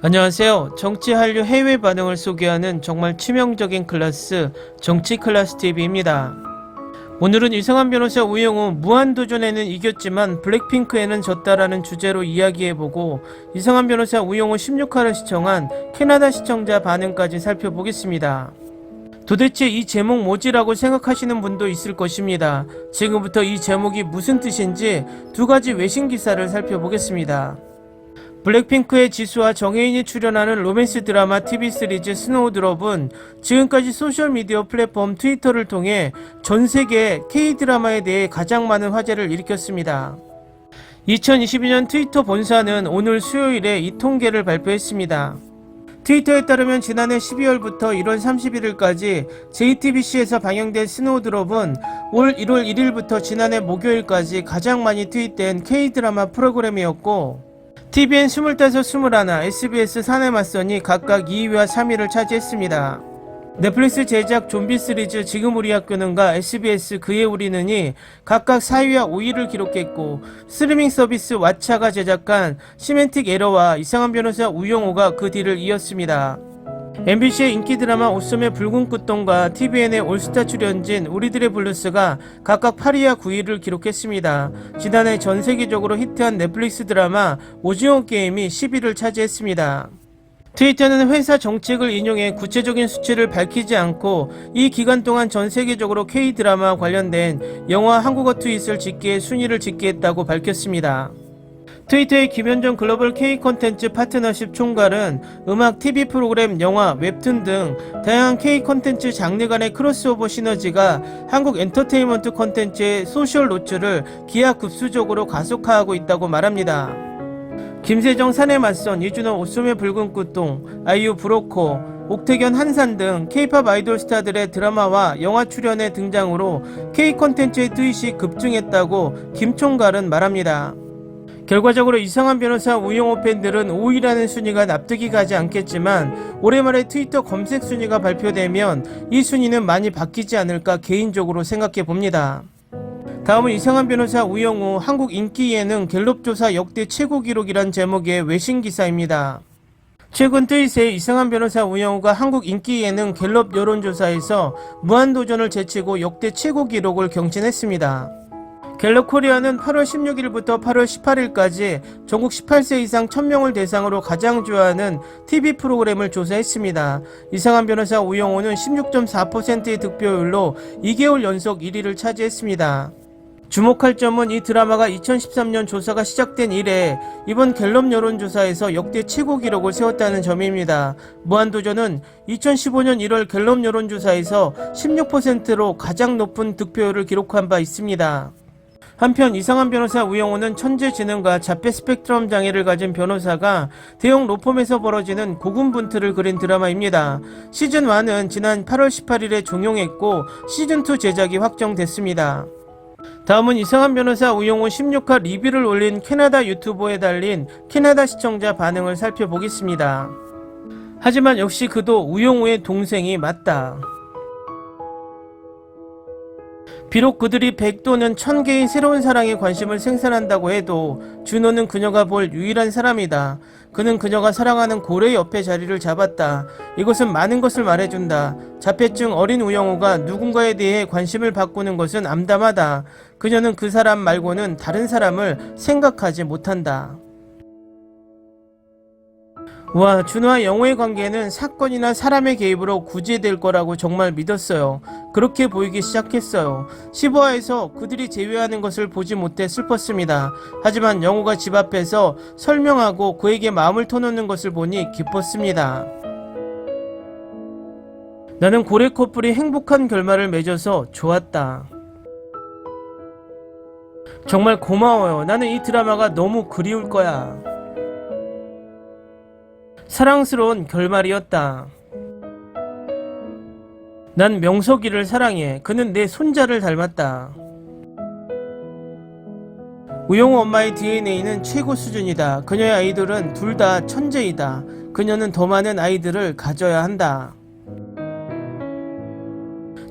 안녕하세요. 정치 한류 해외 반응을 소개하는 정말 치명적인 클래스 정치 클래스 TV입니다. 오늘은 이성한 변호사 우영우 무한도전에는 이겼지만 블랙핑크에는 졌다라는 주제로 이야기해보고 이성한 변호사 우영우 16화를 시청한 캐나다 시청자 반응까지 살펴보겠습니다. 도대체 이 제목 뭐지라고 생각하시는 분도 있을 것입니다. 지금부터 이 제목이 무슨 뜻인지 두 가지 외신 기사를 살펴보겠습니다. 블랙핑크의 지수와 정혜인이 출연하는 로맨스 드라마 TV 시리즈 스노우드롭은 지금까지 소셜미디어 플랫폼 트위터를 통해 전 세계 K-드라마에 대해 가장 많은 화제를 일으켰습니다. 2022년 트위터 본사는 오늘 수요일에 이 통계를 발표했습니다. 트위터에 따르면 지난해 12월부터 1월 31일까지 JTBC에서 방영된 스노우드롭은 올 1월 1일부터 지난해 목요일까지 가장 많이 트윗된 K-드라마 프로그램이었고 TVN 25, 21, SBS 사내 맞선이 각각 2위와 3위를 차지했습니다. 넷플릭스 제작 좀비 시리즈 지금 우리 학교는가 SBS 그의 우리는이 각각 4위와 5위를 기록했고 스트리밍 서비스 왓챠가 제작한 시멘틱 에러와 이상한 변호사 우영호가 그 뒤를 이었습니다. MBC의 인기 드라마 옷소매 붉은 꽃동과 TVN의 올스타 출연진 우리들의 블루스가 각각 8위와 9위를 기록했습니다. 지난해 전 세계적으로 히트한 넷플릭스 드라마 오징어 게임이 10위를 차지했습니다. 트위터는 회사 정책을 인용해 구체적인 수치를 밝히지 않고 이 기간 동안 전 세계적으로 K-드라마 관련된 영화 한국어 트윗을 짓기에 순위를 짓게 했다고 밝혔습니다. 트위터의 김현정 글로벌 K 콘텐츠 파트너십 총괄은 음악, TV 프로그램, 영화, 웹툰 등 다양한 K 콘텐츠 장르 간의 크로스오버 시너지가 한국 엔터테인먼트 콘텐츠의 소셜 노출을 기하급수적으로 가속화하고 있다고 말합니다. 김세정 산에 맞선 이준호 옷소매 붉은 꽃동, 아이유 브로코, 옥태견 한산 등 K-팝 아이돌 스타들의 드라마와 영화 출연의 등장으로 K 콘텐츠의 트윗이 급증했다고 김 총괄은 말합니다. 결과적으로 이상한 변호사 우영호 팬들은 5위라는 순위가 납득이 가지 않겠지만 말에 트위터 검색 순위가 발표되면 이 순위는 많이 바뀌지 않을까 개인적으로 생각해 봅니다. 다음은 이상한 변호사 우영우 한국 인기 예능 갤럽 조사 역대 최고 기록이란 제목의 외신 기사입니다. 최근 트윗에 이상한 변호사 우영우가 한국 인기 예능 갤럽 여론조사에서 무한도전을 제치고 역대 최고 기록을 경신했습니다. 갤럽 코리아는 8월 16일부터 8월 18일까지 전국 18세 이상 1000명을 대상으로 가장 좋아하는 TV 프로그램을 조사했습니다. 이상한 변호사 우영호는 16.4%의 득표율로 2개월 연속 1위를 차지했습니다. 주목할 점은 이 드라마가 2013년 조사가 시작된 이래 이번 갤럽 여론조사에서 역대 최고 기록을 세웠다는 점입니다. 무한도전은 2015년 1월 갤럽 여론조사에서 16%로 가장 높은 득표율을 기록한 바 있습니다. 한편 이상한 변호사 우영호는 천재 지능과 자폐 스펙트럼 장애를 가진 변호사가 대형 로펌에서 벌어지는 고군분투를 그린 드라마입니다. 시즌1은 지난 8월 18일에 종영했고 시즌2 제작이 확정됐습니다. 다음은 이상한 변호사 우영호 16화 리뷰를 올린 캐나다 유튜버에 달린 캐나다 시청자 반응을 살펴보겠습니다. 하지만 역시 그도 우영우의 동생이 맞다. 비록 그들이 100 또는 1000개의 새로운 사랑에 관심을 생산한다고 해도 준호는 그녀가 볼 유일한 사람이다. 그는 그녀가 사랑하는 고래 옆에 자리를 잡았다. 이것은 많은 것을 말해준다. 자폐증 어린 우영우가 누군가에 대해 관심을 바꾸는 것은 암담하다. 그녀는 그 사람 말고는 다른 사람을 생각하지 못한다. 와, 준호와 영호의 관계는 사건이나 사람의 개입으로 구제될 거라고 정말 믿었어요. 그렇게 보이기 시작했어요. 15화에서 그들이 제외하는 것을 보지 못해 슬펐습니다. 하지만 영호가 집 앞에서 설명하고 그에게 마음을 터놓는 것을 보니 기뻤습니다. 나는 고래 커플이 행복한 결말을 맺어서 좋았다. 정말 고마워요. 나는 이 드라마가 너무 그리울 거야. 사랑스러운 결말이었다. 난 명석이를 사랑해. 그는 내 손자를 닮았다. 우영우 엄마의 DNA는 최고 수준이다. 그녀의 아이돌은 둘 다 천재이다. 그녀는 더 많은 아이들을 가져야 한다.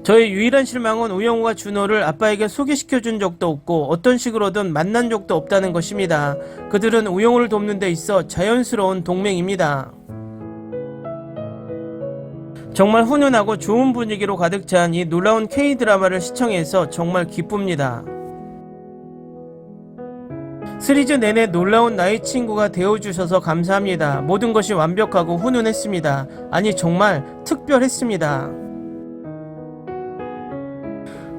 저의 유일한 실망은 우영우가 준호를 아빠에게 소개시켜준 적도 없고 어떤 식으로든 만난 적도 없다는 것입니다. 그들은 우영우를 돕는 데 있어 자연스러운 동맹입니다. 정말 훈훈하고 좋은 분위기로 가득 찬 이 놀라운 K-드라마를 시청해서 정말 기쁩니다. 시리즈 내내 놀라운 나의 친구가 되어주셔서 감사합니다. 모든 것이 완벽하고 훈훈했습니다. 아니 정말 특별했습니다.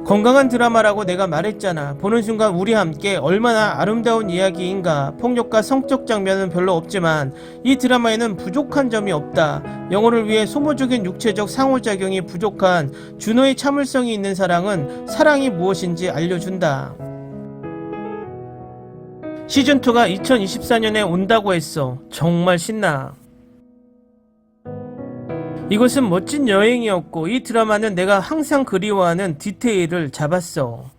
건강한 드라마라고 내가 말했잖아. 보는 순간 우리 함께 얼마나 아름다운 이야기인가. 폭력과 성적 장면은 별로 없지만 이 드라마에는 부족한 점이 없다. 영혼을 위해 소모적인 육체적 상호작용이 부족한 준호의 참을성이 있는 사랑은 사랑이 무엇인지 알려준다. 시즌2가 2024년에 온다고 했어. 정말 신나. 이것은 멋진 여행이었고 이 드라마는 내가 항상 그리워하는 디테일을 잡았어.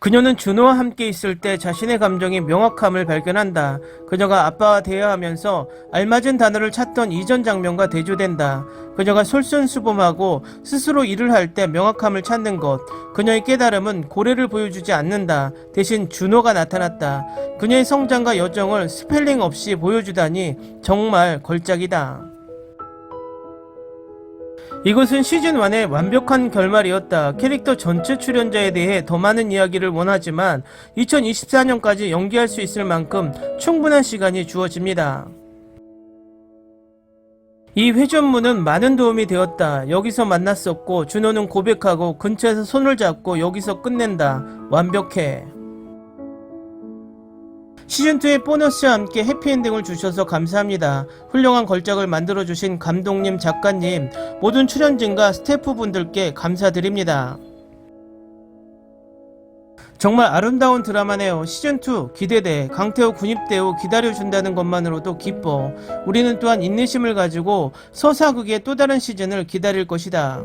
그녀는 준호와 함께 있을 때 자신의 감정이 명확함을 발견한다. 그녀가 아빠와 대화하면서 알맞은 단어를 찾던 이전 장면과 대조된다. 그녀가 솔선수범하고 스스로 일을 할 때 명확함을 찾는 것. 그녀의 깨달음은 고래를 보여주지 않는다. 대신 준호가 나타났다. 그녀의 성장과 여정을 스펠링 없이 보여주다니 정말 걸작이다. 이것은 시즌1의 완벽한 결말이었다. 캐릭터 전체 출연자에 대해 더 많은 이야기를 원하지만 2024년까지 연기할 수 있을 만큼 충분한 시간이 주어집니다. 이 회전문은 많은 도움이 되었다. 여기서 만났었고 준호는 고백하고 근처에서 손을 잡고 여기서 끝낸다. 완벽해. 시즌2의 보너스와 함께 해피엔딩을 주셔서 감사합니다. 훌륭한 걸작을 만들어주신 감독님, 작가님, 모든 출연진과 스태프분들께 감사드립니다. 정말 아름다운 드라마네요. 시즌2 기대돼. 강태호 군입대우 기다려준다는 것만으로도 기뻐. 우리는 또한 인내심을 가지고 서사극의 또 다른 시즌을 기다릴 것이다.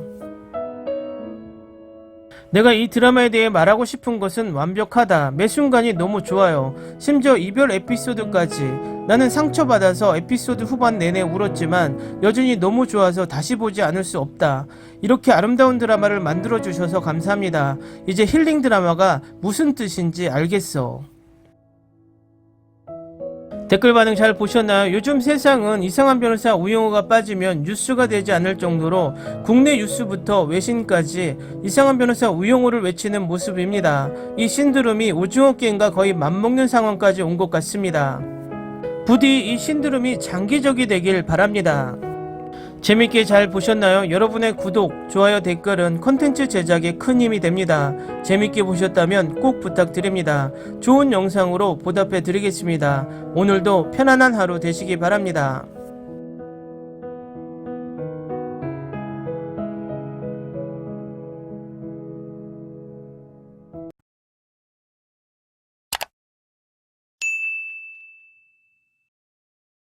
내가 이 드라마에 대해 말하고 싶은 것은 완벽하다. 매 순간이 너무 좋아요. 심지어 이별 에피소드까지. 나는 상처받아서 에피소드 후반 내내 울었지만 여전히 너무 좋아서 다시 보지 않을 수 없다. 이렇게 아름다운 드라마를 만들어주셔서 감사합니다. 이제 힐링 드라마가 무슨 뜻인지 알겠어. 댓글 반응 잘 보셨나요? 요즘 세상은 이상한 변호사 우영우가 빠지면 뉴스가 되지 않을 정도로 국내 뉴스부터 외신까지 이상한 변호사 우영우를 외치는 모습입니다. 이 신드롬이 오징어 게임과 거의 맞먹는 상황까지 온 것 같습니다. 부디 이 신드롬이 장기적이 되길 바랍니다. 재밌게 잘 보셨나요? 여러분의 구독, 좋아요, 댓글은 컨텐츠 제작에 큰 힘이 됩니다. 재밌게 보셨다면 꼭 부탁드립니다. 좋은 영상으로 보답해 드리겠습니다. 오늘도 편안한 하루 되시기 바랍니다.